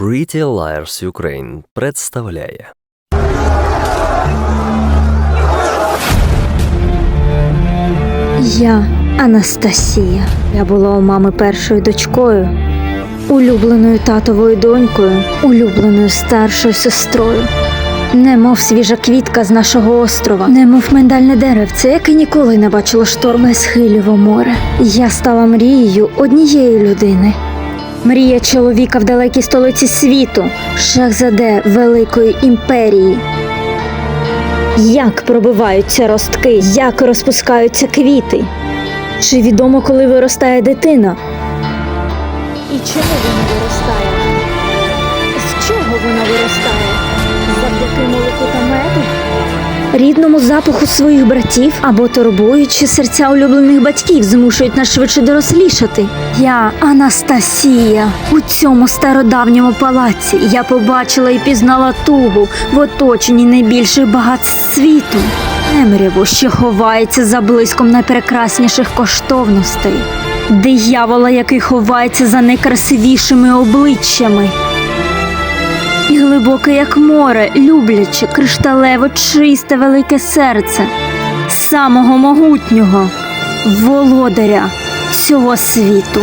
Pretty Liars Ukraine представляє Я Анастасія. Я була у мами першою дочкою, улюбленою татовою донькою, улюбленою старшою сестрою. Немов свіжа квітка з нашого острова, немов миндальне деревце, яке ніколи не бачило шторми схилів у море. Я стала мрією однієї людини. Мрія чоловіка в далекій столиці світу, шахзаде великої імперії. Як пробиваються ростки, як розпускаються квіти? Чи відомо, коли виростає дитина? І чому вона виростає? З чого вона виростає? Рідному запаху своїх братів або турбуючи серця улюблених батьків змушують нас швидше дорослішати. Я Анастасія. У цьому стародавньому палаці я побачила і пізнала тугу в оточенні найбільших багатств світу. Темряву, що ховається за блиском найпрекрасніших коштовностей. Диявола, який ховається за найкрасивішими обличчями. І глибоке, як море, любляче, кришталево, чисте велике серце, самого могутнього, володаря всього світу.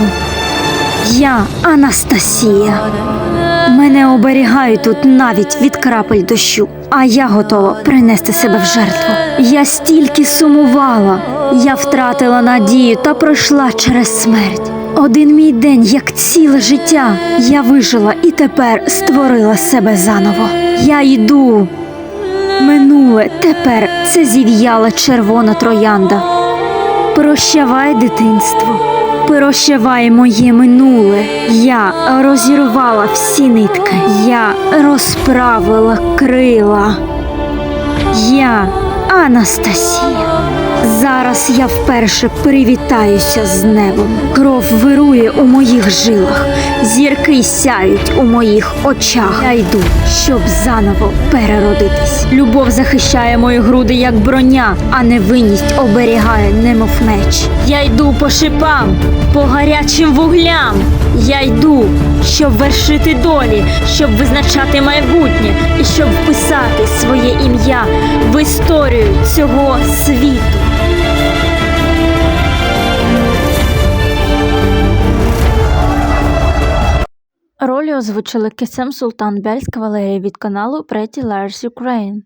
Я Анастасія. Мене оберігають тут навіть від крапель дощу, а я готова принести себе в жертву. Я стільки сумувала, я втратила надію та пройшла через смерть. Один мій день, як ціле життя, я вижила і тепер створила себе заново. Я йду. Минуле тепер це зів'яла червона троянда. Прощавай, дитинство, прощавай моє минуле. Я розірвала всі нитки, я розправила крила. Я Анастасія. Зараз я вперше привітаюся з небом. Кров вирує у моїх жилах, зірки сяють у моїх очах. Я йду, щоб заново переродитись. Любов захищає мої груди як броня, а невинність оберігає, немов меч. Я йду по шипам, по гарячим вуглям. Я йду, щоб вершити долі, щоб визначати майбутнє і щоб вписати своє ім'я в історію цього світу. Ролі озвучили Кесем Султан Бельська Валерія від каналу Pretty Liars Ukraine.